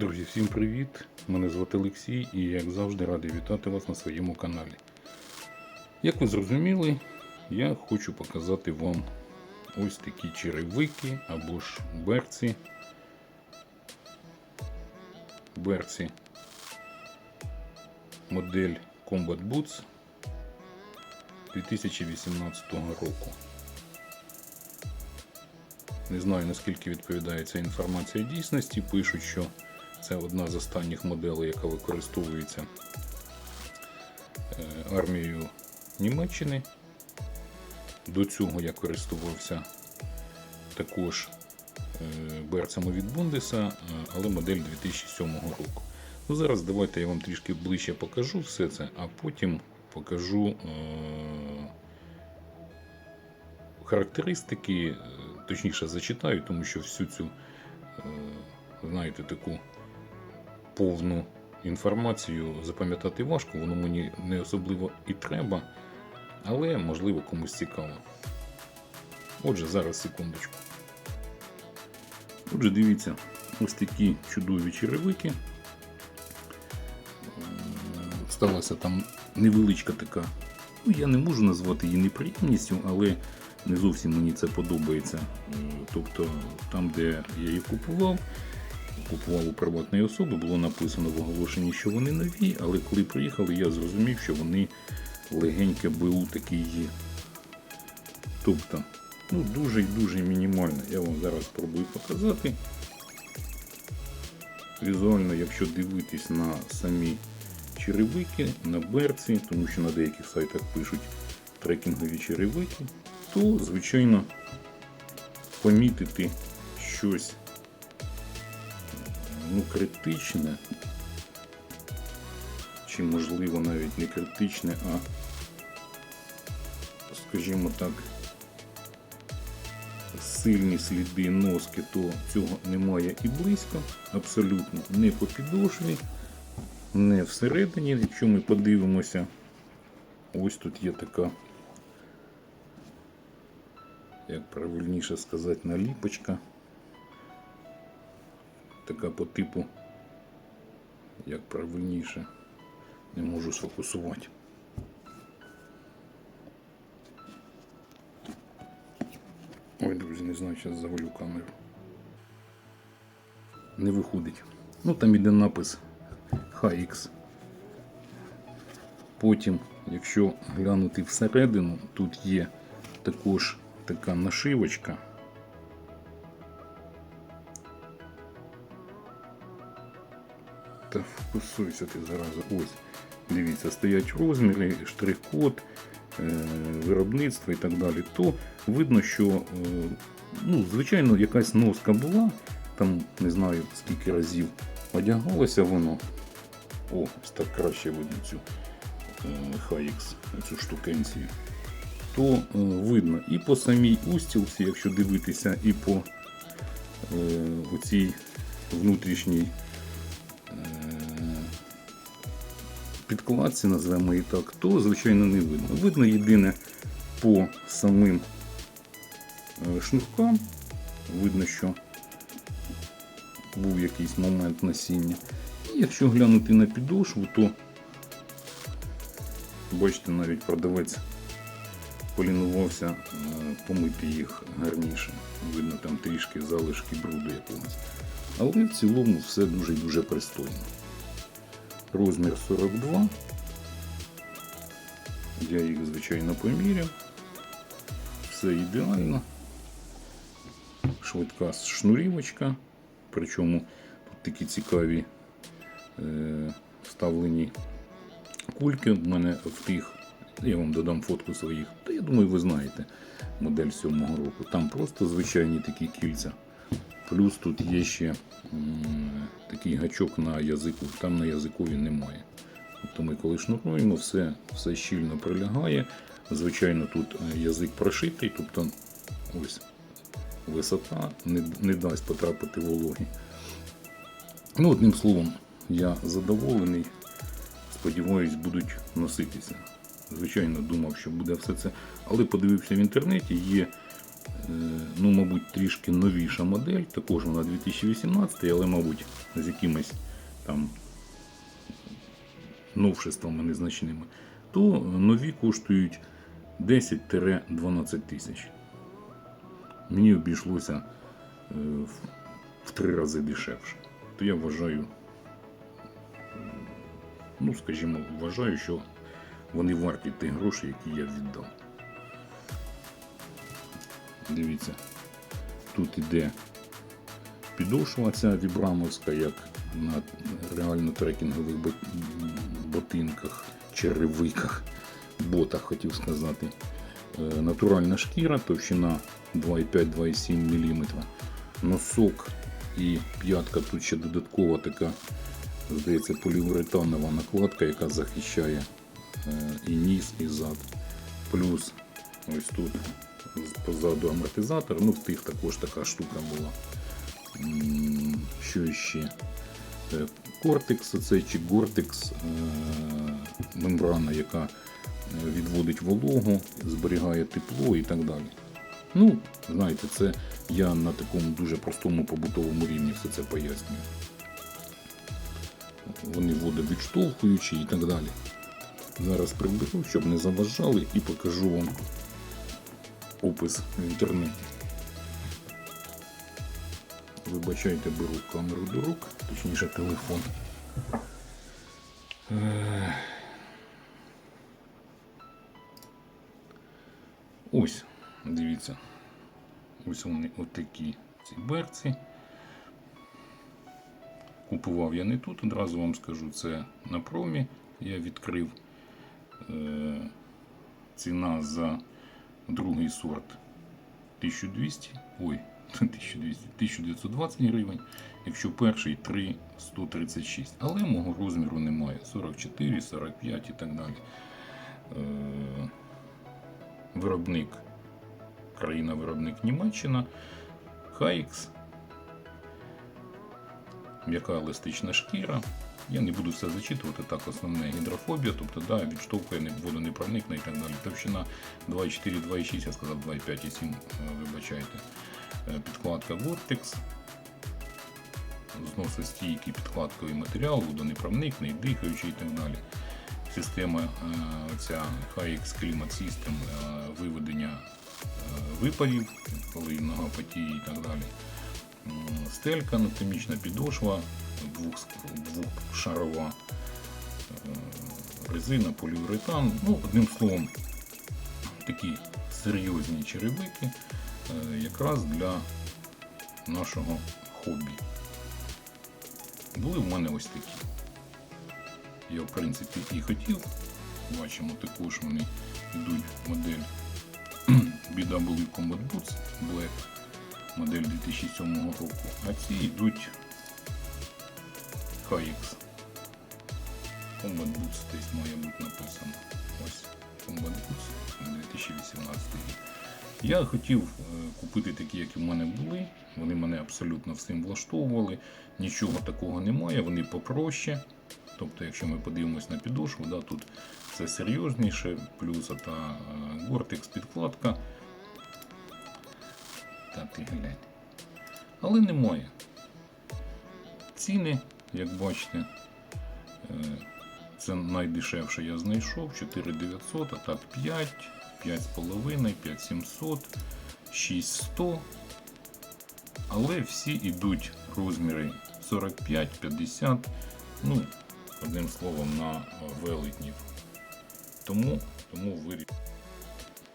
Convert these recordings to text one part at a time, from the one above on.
Друзі, всім привіт! Мене звати Олексій і як завжди радий вітати вас на своєму каналі. Як ви зрозуміли, я хочу показати вам ось такі черевики або ж берці. Берці модель Combat Boots 2018 року. Не знаю наскільки відповідає ця інформація дійсності. Пишуть, що це одна з останніх моделей, яка використовується е, армією Німеччини. До цього я користувався також е, берцями від Бундеса, е, але модель 2007 року. Ну, Зараз давайте я вам трішки ближче покажу все це, а потім покажу характеристики, точніше зачитаю, тому що всю цю, знаєте, таку повну інформацію запам'ятати важко, воно мені не особливо і треба, але можливо комусь цікаво. Отже, зараз секундочку. Отже, дивіться, ось такі чудові черевики. Сталася там невеличка така. Ну, я не можу назвати її неприємністю, але не зовсім мені це подобається. Тобто, там, де я її купував, купував у приватної особи, було написано в оголошенні, що вони нові, але коли приїхали, я зрозумів, що вони легеньке БУ такі є. Тобто, ну, дуже і дуже мінімально. Я вам зараз спробую показати. Візуально, якщо дивитись на самі черевики, на берці, тому що на деяких сайтах пишуть трекінгові черевики, то, звичайно, помітити щось ну, критичне, чи можливо навіть не критичне, а, скажімо так, сильні сліди носки, то цього немає і близько, абсолютно не по підошві, не всередині. Якщо ми подивимося, ось тут є така, як правильніше сказати, наліпочка. Така по типу, як правильніше, не можу сфокусувати. Ой, друзі, не знаю, зараз завалю камеру. Не виходить. Ну там іде напис HX. Потім, якщо глянути всередину, тут є також така нашивочка. Та фокусуйся ти зараза. Ось. Дивіться, стоять розміри, штрих-код, е, виробництво і так далі. То видно, що е, ну, звичайно якась носка була, там не знаю скільки разів одягалося воно. О, ось так краще видно цю е, HX, цю штукенцію. То видно і по самій устілці, якщо дивитися, і по оцій внутрішній підкладці, назвемо її так, то звичайно не видно. Видно єдине по самим е, шнуркам. Видно, що був якийсь момент насіння. І якщо глянути на підошву, то бачите, навіть продавець полінувався е, помити їх гарніше. Видно там трішки залишки бруду якогось. Але в цілому все дуже-дуже пристойно. Розмір 42. Я їх, звичайно, поміряв. Все ідеально. Швидка шнурівочка. Причому тут такі цікаві е, вставлені кульки. В мене в тих, я вам додам фотку своїх, та я думаю, ви знаєте модель 7-го року. Там просто звичайні такі кільця. Плюс тут є ще такий гачок на язику, там на язикові немає. Тобто ми коли шнуруємо, все, все щільно прилягає. Звичайно, тут е, язик прошитий, тобто ось висота не, не дасть потрапити вологі. Ну, одним словом, я задоволений. Сподіваюсь, будуть носитися. Звичайно, думав, що буде все це. Але подивився в інтернеті, є ну, мабуть, трішки новіша модель, також вона 2018, але, мабуть, з якимись там новшествами незначними, то нові коштують 10-12 тисяч. Мені обійшлося е, в три рази дешевше. То я вважаю, ну, скажімо, вважаю, що вони варті тих грошей, які я віддав. Дивіться, тут іде підошва ця вібрамовська, як на реально трекінгових ботинках, черевиках, ботах, хотів сказати. Е, Натуральна шкіра, товщина 2,5-2,7 мм. Носок і п'ятка тут ще додаткова така, здається, поліуретанова накладка, яка захищає е, і ніс, і зад. Плюс ось тут позаду амортизатор. Ну, в тих також така штука була. Що ще? Е, Кортекс, оцей чи Гортекс, е, мембрана, яка е, відводить вологу, зберігає тепло і так далі. Ну, знаєте, це я на такому дуже простому побутовому рівні все це пояснюю. Вони водовідштовхуючі і так далі. Зараз приберу, щоб не заважали, і покажу вам опис в інтернеті. Вибачайте, беру камеру до рук, точніше телефон. Ось, дивіться. Ось вони отакі ці берці. Купував я не тут, одразу вам скажу, це на промі. Я відкрив е, ціна за другий сорт 1200, ой, 1200, 1920 гривень, якщо перший 3,136. Але мого розміру немає. 44, 45 і так далі. Е, виробник, країна-виробник Німеччина, Хайкс, м'яка еластична шкіра. Я не буду все зачитувати, так, основне гідрофобія, тобто да, відштовхує, не- вода не проникне і так далі. Товщина 2,4, 2,6, я сказав 2,5 і 7, е, вибачайте. Е, Підкладка Gore-Tex, зносостійкий підкладковий матеріал, водонепроникний, дихаючий і так далі. Система е, ця HX Climate System е, виведення е, випарів, коли нога і так далі. Стелька, анатомічна підошва, двох, двохшарова е, резина, поліуретан. Ну, одним словом, такі серйозні черевики е, якраз для нашого хобі. Були в мене ось такі. Я, в принципі, і хотів. Бачимо, також вони йдуть модель BW Combat Boots Black, модель 2007 року. А ці йдуть HX. Combat Boots десь має бути написано. Ось Combat Boots 2018 рік. Я хотів е, купити такі, як і в мене були. Вони мене абсолютно всім влаштовували. Нічого такого немає, вони попроще. Тобто, якщо ми подивимось на підошву, да, тут це серйозніше, плюс та Гортекс підкладка. Та ти глянь. Але немає. Ціни, як бачите, е, це найдешевше я знайшов 4900, а так 5, 5,5, 5700, 6100. Але всі йдуть розміри 45, 50, ну, одним словом, на велетнів. Тому, тому вирішив.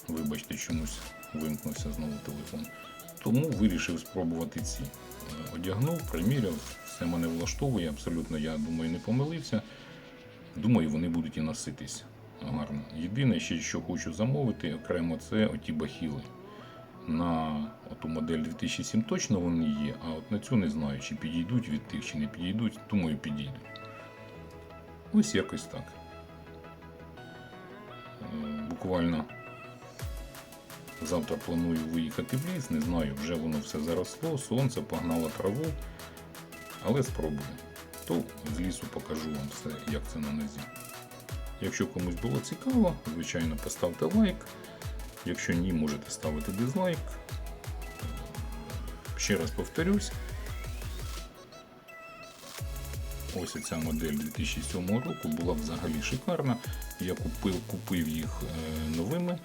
Вибачте, чомусь вимкнувся знову телефон. Тому вирішив спробувати ці. Одягнув, приміряв, все мене влаштовує, абсолютно, я думаю, не помилився. Думаю, вони будуть і носитись гарно. Єдине, ще що хочу замовити окремо, це оті бахіли. На оту модель 2007 точно вони є, а от на цю не знаю, чи підійдуть від тих, чи не підійдуть. Думаю, підійдуть. Ось якось так. Е, Буквально завтра планую виїхати в ліс, не знаю, вже воно все заросло, сонце погнало траву, але спробую. То з лісу покажу вам все, як це на нозі. Якщо комусь було цікаво, звичайно, поставте лайк. Якщо ні, можете ставити дизлайк. ще раз повторюсь. Ось ця модель 2007 року була взагалі шикарна. Я купив, купив їх е, новими,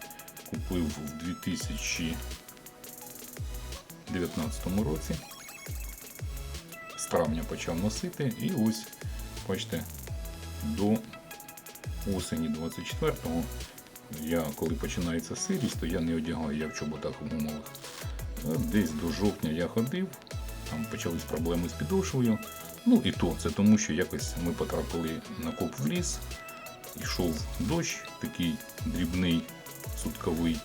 купив в 2019 році. З травня почав носити і ось, бачите, до осені 24-го я, коли починається сирість, то я не одягаю, я в чоботах гумових. Е, Десь до жовтня я ходив, там почались проблеми з підошвою. Ну і то, це тому, що якось ми потрапили на коп в ліс, йшов дощ, такий дрібний, сутковий.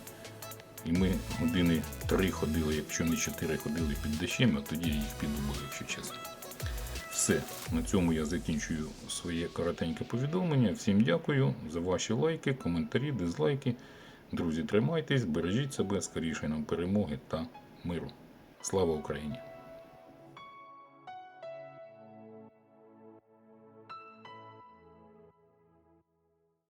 І ми години три ходили, якщо не чотири ходили під дощем, а тоді їх підубив, якщо чесно. Все, на цьому я закінчую своє коротеньке повідомлення. Всім дякую за ваші лайки, коментарі, дизлайки. Друзі, тримайтесь, бережіть себе, скоріше нам перемоги та миру. Слава Україні!